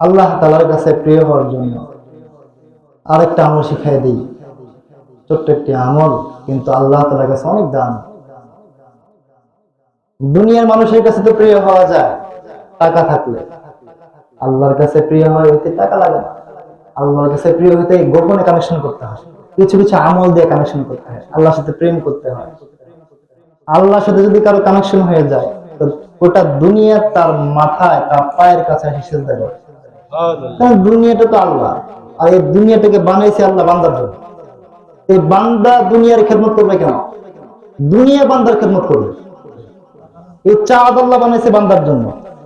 আল্লাহ তালার কাছে প্রিয় হওয়ার জন্য আরেকটা আমল শিখাই দিই। ছোট্ট একটি আমল, কিন্তু আল্লাহ তালার কাছে অনেক দাম দুনিয়ার মানুষের কাছে তো প্রিয় হওয়া যায়, টাকা থাকলে। আল্লাহর কাছে প্রিয় হয় হইতে টাকা লাগে না। আল্লাহর কাছে প্রিয় হইতে গোপনে কানেকশন করতে হয়। কিছু কিছু আমল দিয়ে কানেকশন করতে হয়। আল্লাহর সাথে প্রেম করতে হয়। আল্লাহর সাথে যদি কারও কানেকশন হয়ে যায়, তো গোটা দুনিয়া তার মাথায়, তার পায়ের কাছে হিসেবে দেবে। কারণ দুনিয়াটা তো আল্লাহ। আর এই দুনিয়াটাকে বানাইছে আল্লাহ বান্দার জন্য। এই বান্দা দুনিয়ার খেদমত করবে কেন? দুনিয়া বান্দার খেদমত করবে। এই চাঁদ আল্লাহ বানাইছে বান্দার জন্য।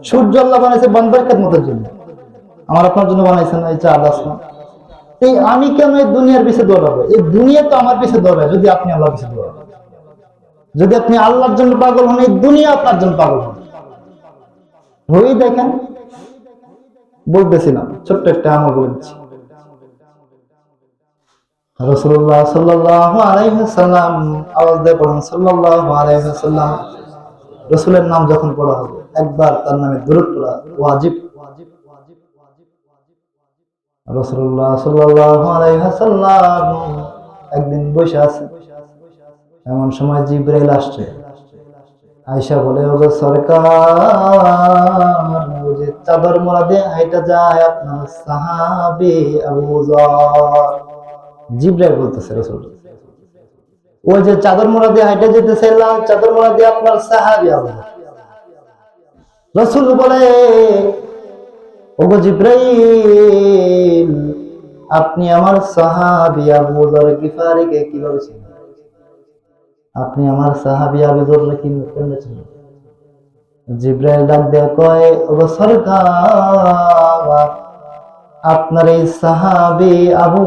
সূর্য আল্লাহ বানাইছে বান্দার খেদমতের জন্য। আমার আপনার জন্য বানাইছে না এই চাঁদ আসমান। এই আমি কেন এই দুনিয়ার পিছিয়ে দৌড়াবো? এই দুনিয়া তো আমার পিছিয়ে দৌড়ায়, যদি আপনি আল্লাহ পিছিয়ে দৌড়াবেন যদি আপনি আল্লাহর জন্য পাগল হন, এই দুনিয়া আপনার জন্য পাগল হন হয়েই দেখেন বলতেছিলাম, ছোট্ট একটা আমল বলছি রসুল্লাহ সাল্লাহ আওয়াজ সাল্লাহ রসুলের নাম যখন পড়া হবে, একবার তার নামে দূরত পড়া ওয়াজিব। রসুল্লাহ সাল্লাহ একদিন বসে আছে। এমন সময় জিব্রাইল আসছে। আয়সা বলে, ওগো সরকার চাদর হাইটা যায় আপনার আবু জিব্রাইল বলতেছে রসুল যে চাদর হাইটা চাদর আপনার সাহাবি আবু। রসুল বলে জিব্রাইল, আপনি আমার সাহাবি আবু যর গিফারিকে আপনি আমার সাহাবি আবেদুল্লাহ কি কেমনে ছিলেন জিব্রাইল ডাক দেয়া কয় ও সরকার আপনার এই সাহাবি আবু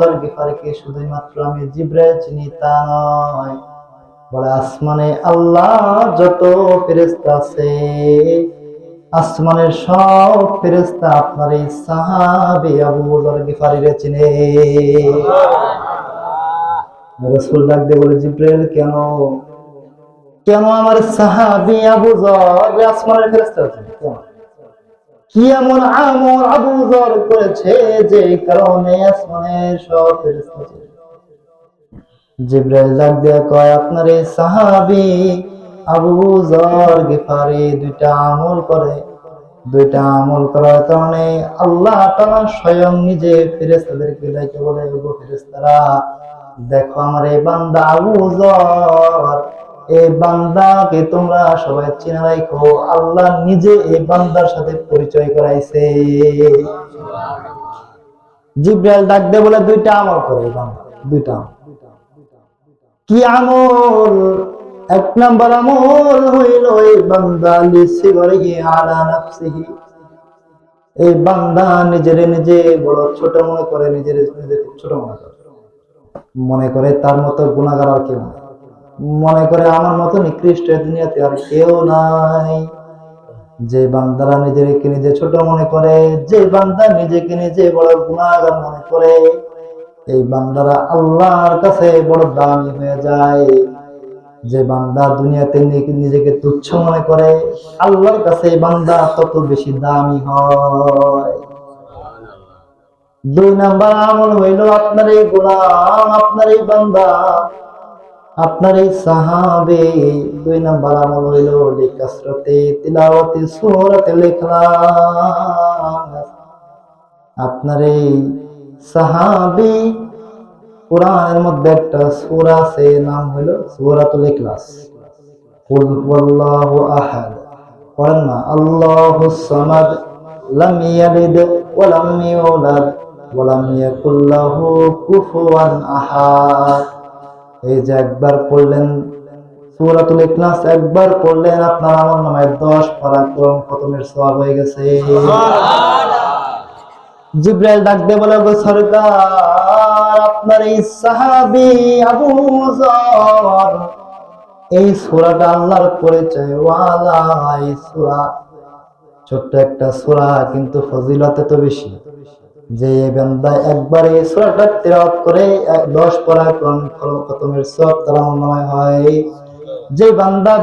যর গিফারকে শুধুই মাত্র আমি জিব্রাইল চিনি তা নয়। বলে আসমানে আল্লাহ যত ফেরেশতা আছে আসমানের সব ফেরেস্তা আপনার এই সাহাবি আবু যর গিফারিরে চিনে। রসুল ডাক দিয়ে বলে জিব্রাইল কেন? কেন আমার সাহাবি আবু যর আসমানের ফেরেশতা আছে? কি এমন আমল আবু যর করেছে যে কারণে আসমানের সব ফেরেশতা আছে? জিব্রাইল ডাক কয়, আপনার সাহাবি আবু যর গিফারি দুইটা আমল করে। দুইটা আমল করার কারণে আল্লাহ স্বয়ং নিজে ফেরেশতাদেরকে ডাকে বলে, ওগো ফেরেশতারা, দেখো আমার এই বান্দা আবু যর এই বান্দাকে তোমরা সবাই চিনে রাখো, আল্লাহ নিজে এই বান্দার সাথে পরিচয় করাইছে। জিব্রাইল ডাক বলে, দুইটা আমল করে বান্দা, দুইটা কি আমল? এক নাম্বার আমল হইল এই বান্দা লিসি করে আলা নাফসিহি। এই বান্দা নিজের নিজে বড় ছোট মনে করে, নিজের নিজে ছোট মনে করে। মনে করে তার মতো গুণাগার আর কেউ নাই। মনে করে আমার মতো নিকৃষ্ট দুনিয়াতে আর কেউ নাই। যে বান্দারা নিজেকে নিজে ছোট মনে করে, যে বান্দা নিজেকে নিজে বড় গুণাগার মনে করে, এই বান্দারা আল্লাহর কাছে বড় দামি হয়ে যায়। যে বান্দা দুনিয়াতে নিজেকে তুচ্ছ মনে করে, আল্লাহর কাছে বান্দা তত বেশি দামি হয়। দুই নাম্বার আমল হইল, আপনার এই গোলাম, আপনার এই বান্দা আপনার এই সাহাবে দুই নাম্বার আমল হইল লিকাসরতে তিলাওয়াতি সূরাতে লিখলাম। আপনার এই সাহাবি কোরআনের মধ্যে একটা সূরা আছে, নাম হইল সূরাতুল ইখলাস। কুল হুয়াল্লাহু আহাদ। পড়েন না আল্লাহুস সামাদ লাম ইয়ালিদ ওয়া লাম ইউলাদ ওয়া লাম ইয়াকুল লাহু কুফুয়ান আহাদ। এই যে একবার পড়লেন সূরাতুল ইখলাস একবার পড়লেন আপনার আমল নামায় 10 পারা কোরআন খতমের সওয়াব হয়ে গেছে। জিব্রাইল ডাক দিয়ে বলে গো সরকার আপনার এই সাহাবি আবু যর এই সূরাটা আল্লাহর পরিচয় ওয়ালা এই সূরা ছোট্ট একটা সূরা কিন্তু ফজিলতে তো বেশি যে বান্দা একবার সূরাটা তেলাওয়াত করে 10 পারা কোরআন খতমের সওয়াব তার আমলনামায় হয়। যে বান্দা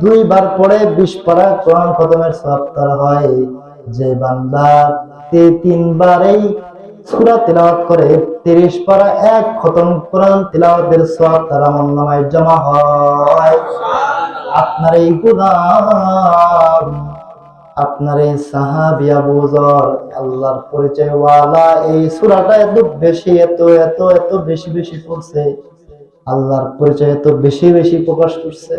দুইবার পড়ে 20 পারা কোরআন খতমের সওয়াব তার হয়। যে বান্দা তি- তিনবার এই সূরা তেলাওয়াত করে, তিরিশ পারা এক খতম কোরআন তেলাওয়াতের সওয়াব তার আমলনামায় জমা হয়। আপনার এই গুনাহ আপনার এই সাহাবি আবু যর আল্লাহর পরিচয় ওয়ালা এই সূরাটা এত বেশি, এত এত এত বেশি বেশি পড়ছে। আল্লাহর পরিচয় এত বেশি বেশি প্রকাশ করছে।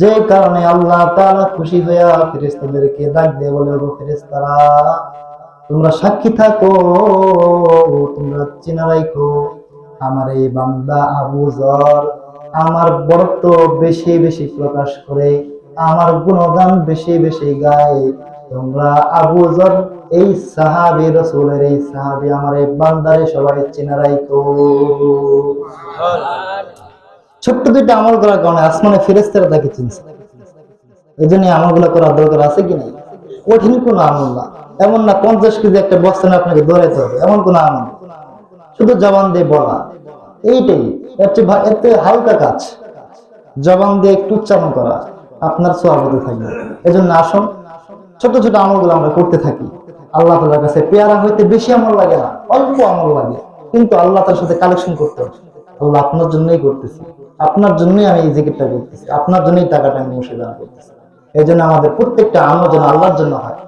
যে কারণে আল্লাহ তাআলা খুশি হইয়া ফেরেশতাদেরকে ডাক দিয়ে বলে ও ফেরেশতারা, তোমরা সাক্ষী থাকো, তোমরা চিনা রাখো আমার এই বান্দা আবু যর আমার বরত্ব বেশি বেশি প্রকাশ করে। আমার গুণগান বেশি বেশি গায়। তোমরা আবু যর এই সাহাবি রসুলের, এই সাহাবি আমার এই বান্দারে সবাই চিনা রাখো ছোট্ট দুইটা আমল করার কারণে আসমানে ফেরেস্তারা তাকে চিনছে। এই জন্য আমলগুলো করার দরকার আছে কি নাই? কঠিন কোন আমল না। এমন না পঞ্চাশ কেজি একটা বস্তা না আপনাকে দৌড়াইতে হবে। এমন কোন আমল শুধু জবান দিয়ে বলা। এইটাই। এর চেয়ে হালকা কাজ। জবান দিয়ে একটু উচ্চারণ করা। আপনার সোয়াবতে থাকবে এই জন্য আসুন, ছোট ছোট আমলগুলো আমরা করতে থাকি। আল্লাহ তালার কাছে পেয়ারা হইতে বেশি আমল লাগে না, অল্প আমল লাগে। কিন্তু আল্লাহ তার সাথে কালেকশন করতে হবে। আল্লাহ আপনার জন্যই করতেছি। আপনার জন্যই আমি এই জিকিরটা করতেছি। আপনার জন্যই টাকাটা আমি বসে করতেছি। এই জন্য আমাদের প্রত্যেকটা আমল যেন আল্লাহর জন্য হয়।